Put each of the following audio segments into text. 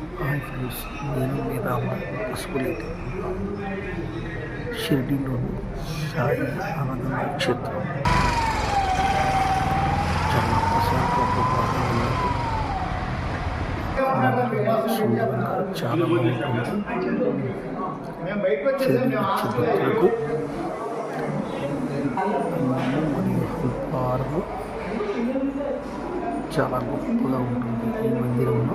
Hi friends నేను మీ రామ పసుపులేటి సాయి ఆనంద క్షేత్రం చాలా ప్రశాంతత చాలా బాగుంటుంది చాలా గొప్పగా ఉంటుంది ఈ మందిరంలో.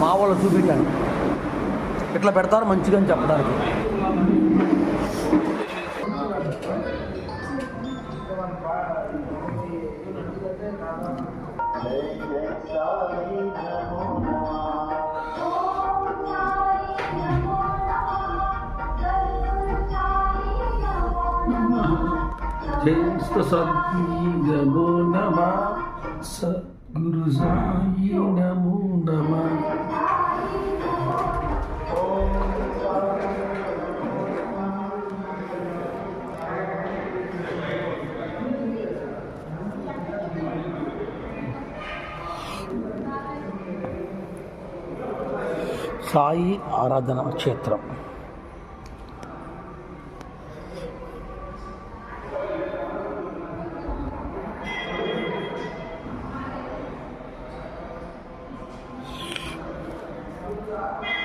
మా వాళ్ళు చూపించాను ఇట్లా పెడతారు మంచిగా అని చెప్పడానికి. నమో నమ సద్గురు సాయి నమో నమ సాయి ఆరాధన క్షేత్రం. Yeah.